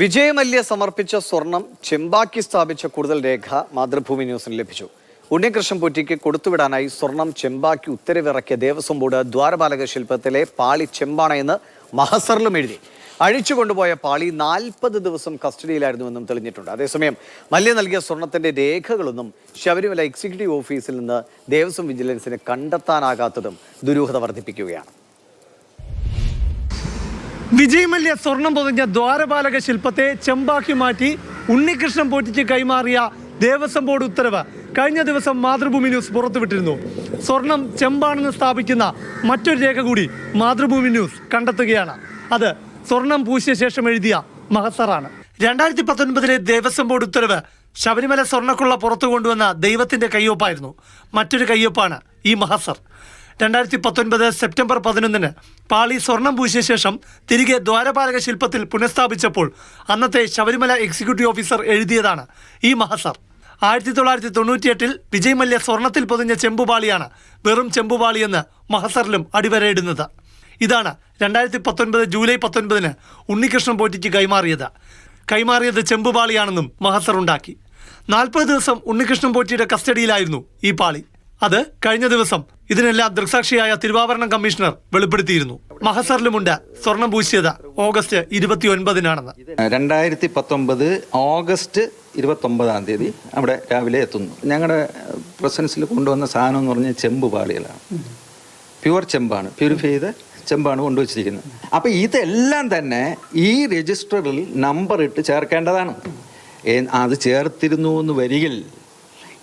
വിജയമല്യ സമർപ്പിച്ച സ്വർണം ചെമ്പാക്കി സ്ഥാപിച്ച കൂടുതൽ രേഖ മാതൃഭൂമി ന്യൂസിന് ലഭിച്ചു. ഉണ്ണികൃഷ്ണൻ പൊറ്റിക്ക് കൊടുത്തുവിടാനായി സ്വർണം ചെമ്പാക്കി ഉത്തരവിറക്കിയ ദേവസ്വം ബോർഡ് ദ്വാരപാലക ശില്പത്തിലെ പാളി ചെമ്പാണ് എന്ന് മഹസറിലും എഴുതി. അഴിച്ചു കൊണ്ടുപോയ പാളി നാൽപ്പത് ദിവസം കസ്റ്റഡിയിലായിരുന്നുവെന്നും തെളിഞ്ഞിട്ടുണ്ട്. അതേസമയം മല്യ നൽകിയ സ്വർണത്തിന്റെ രേഖകളൊന്നും ശബരിമല എക്സിക്യൂട്ടീവ് ഓഫീസിൽ നിന്ന് ദേവസ്വം വിജിലൻസിന് കണ്ടെത്താനാകാത്തതും ദുരൂഹത വർദ്ധിപ്പിക്കുകയാണ്. വിജയ് മല്യ സ്വർണം പൊതിഞ്ഞ ദ്വാരപാലക ശില്പത്തെ ചെമ്പാക്കി മാറ്റി ഉണ്ണികൃഷ്ണൻ പോറ്റിക്ക് കൈമാറിയ ദേവസ്വം ബോർഡ് ഉത്തരവ് കഴിഞ്ഞ ദിവസം മാതൃഭൂമി ന്യൂസ് പുറത്തുവിട്ടിരുന്നു. സ്വർണം ചെമ്പാണെന്ന് സ്ഥാപിക്കുന്ന മറ്റൊരു രേഖ കൂടി മാതൃഭൂമി ന്യൂസ് കണ്ടെത്തുകയാണ്. അത് സ്വർണം പൂശിയ ശേഷം എഴുതിയ മഹസറാണ്. രണ്ടായിരത്തി പത്തൊൻപതിലെ ദേവസ്വം ബോർഡ് ഉത്തരവ് ശബരിമല സ്വർണക്കുള്ള പുറത്തു കൊണ്ടുവന്ന ദൈവത്തിന്റെ കയ്യൊപ്പായിരുന്നു. മറ്റൊരു കയ്യൊപ്പാണ് ഈ മഹസർ. രണ്ടായിരത്തി പത്തൊൻപത് സെപ്റ്റംബർ പതിനൊന്നിന് പാളി സ്വർണം പൂശിയ ശേഷം തിരികെ ദ്വാരപാലക ശില്പത്തിൽ പുനഃസ്ഥാപിച്ചപ്പോൾ അന്നത്തെ ശബരിമല എക്സിക്യൂട്ടീവ് ഓഫീസർ എഴുതിയതാണ് ഈ മഹസർ. ആയിരത്തി തൊള്ളായിരത്തി തൊണ്ണൂറ്റിയെട്ടിൽ വിജയ് മല്യ സ്വർണത്തിൽ പൊതിഞ്ഞ ചെമ്പുപാളിയാണ് വെറും ചെമ്പുപാളിയെന്ന് മഹസറിലും അടിവരയിടുന്നത്. ഇതാണ് രണ്ടായിരത്തി പത്തൊൻപത് ജൂലൈ പത്തൊൻപതിന് ഉണ്ണികൃഷ്ണൻ പോറ്റിക്ക് കൈമാറിയത്. കൈമാറിയത് ചെമ്പുപാളിയാണെന്നും മഹസർ ഉണ്ടാക്കി. നാൽപ്പത് ദിവസം ഉണ്ണികൃഷ്ണൻ പോറ്റിയുടെ കസ്റ്റഡിയിലായിരുന്നു ഈ പാളി. അത് കഴിഞ്ഞ ദിവസം ഇതിനെല്ലാം ദൃക്സാക്ഷിയായ തിരുവാഭരണം കമ്മീഷണർ വെളിപ്പെടുത്തിയിരുന്നു. മഹസറിലുമുണ്ട് സ്വർണം പൂശിയത് ഓഗസ്റ്റ് ഇരുപത്തി ഒൻപതിനാണെന്ന് രണ്ടായിരത്തി പത്തൊമ്പത് ഓഗസ്റ്റ് ഇരുപത്തൊമ്പതാം തീയതി അവിടെ രാവിലെ എത്തുന്നു. ഞങ്ങളുടെ പ്രസൻസിൽ കൊണ്ടുവന്ന സാധനം എന്ന് പറഞ്ഞാൽ ചെമ്പ് പാളികളാണ്. പ്യുവർ ചെമ്പാണ്. പ്യൂരിഫൈ ചെയ്ത ചെമ്പാണ് കൊണ്ടുവച്ചിരിക്കുന്നത്. അപ്പോൾ ഇതെല്ലാം തന്നെ ഈ രജിസ്റ്ററിൽ നമ്പർ ഇട്ട് ചേർക്കേണ്ടതാണ്. അത് ചേർത്തിരുന്നു എന്ന് വരികിൽ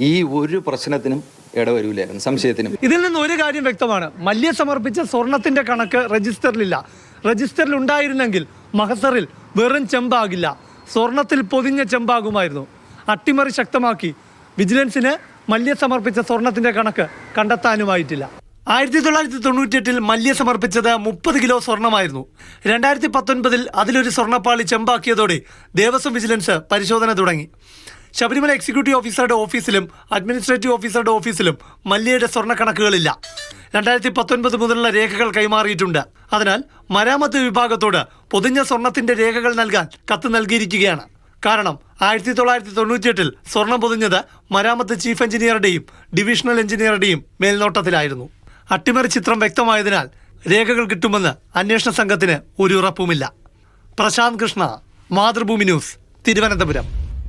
ഈ ഒരു പ്രശ്നത്തിനും ഇടവരൂലായിരുന്നു. സംശയത്തിനും. ഇതിൽ നിന്ന് ഒരു കാര്യം വ്യക്തമാണ്. മല്യ സമർപ്പിച്ച സ്വർണത്തിന്റെ കണക്ക് രജിസ്റ്ററിലില്ല രജിസ്റ്ററിൽ ഉണ്ടായിരുന്നെങ്കിൽ മഹസറിൽ വെറും ചെമ്പാകില്ല. സ്വർണത്തിൽ പൊതിഞ്ഞ ചെമ്പാകുമായിരുന്നു. അട്ടിമറി ശക്തമാക്കി വിജിലൻസിന് മല്യ സമർപ്പിച്ച സ്വർണത്തിന്റെ കണക്ക് കണ്ടെത്താനുമായിട്ടില്ല. ആയിരത്തി തൊള്ളായിരത്തി തൊണ്ണൂറ്റിയെട്ടിൽ മല്യ സമർപ്പിച്ചത് മുപ്പത് കിലോ സ്വർണമായിരുന്നു. രണ്ടായിരത്തി പത്തൊൻപതിൽ അതിലൊരു സ്വർണപ്പാളി ചെമ്പാക്കിയതോടെ ദേവസ്വം വിജിലൻസ് പരിശോധന തുടങ്ങി. ശബരിമല എക്സിക്യൂട്ടീവ് ഓഫീസറുടെ ഓഫീസിലും അഡ്മിനിസ്ട്രേറ്റീവ് ഓഫീസറുടെ ഓഫീസിലും മല്യയുടെ സ്വർണക്കണക്കുകളില്ല. രണ്ടായിരത്തി പത്തൊൻപത് മുതലുള്ള രേഖകൾ കൈമാറിയിട്ടുണ്ട്. അതിനാൽ മരാമത്ത് വിഭാഗത്തോട് പൊതിഞ്ഞ സ്വർണത്തിന്റെ രേഖകൾ നൽകാൻ കത്ത് നൽകിയിരിക്കുകയാണ്. കാരണം ആയിരത്തി തൊള്ളായിരത്തി തൊണ്ണൂറ്റിയെട്ടിൽ സ്വർണം പൊതിഞ്ഞത് മരാമത്ത് ചീഫ് എഞ്ചിനീയറുടെയും ഡിവിഷണൽ എഞ്ചിനീയറുടെയും മേൽനോട്ടത്തിലായിരുന്നു. അട്ടിമറി ചിത്രം വ്യക്തമായതിനാൽ രേഖകൾ കിട്ടുമെന്ന് അന്വേഷണ സംഘത്തിന് ഒരു ഉറപ്പുമില്ല. പ്രശാന്ത് കൃഷ്ണ മാതൃഭൂമി ന്യൂസ് തിരുവനന്തപുരം.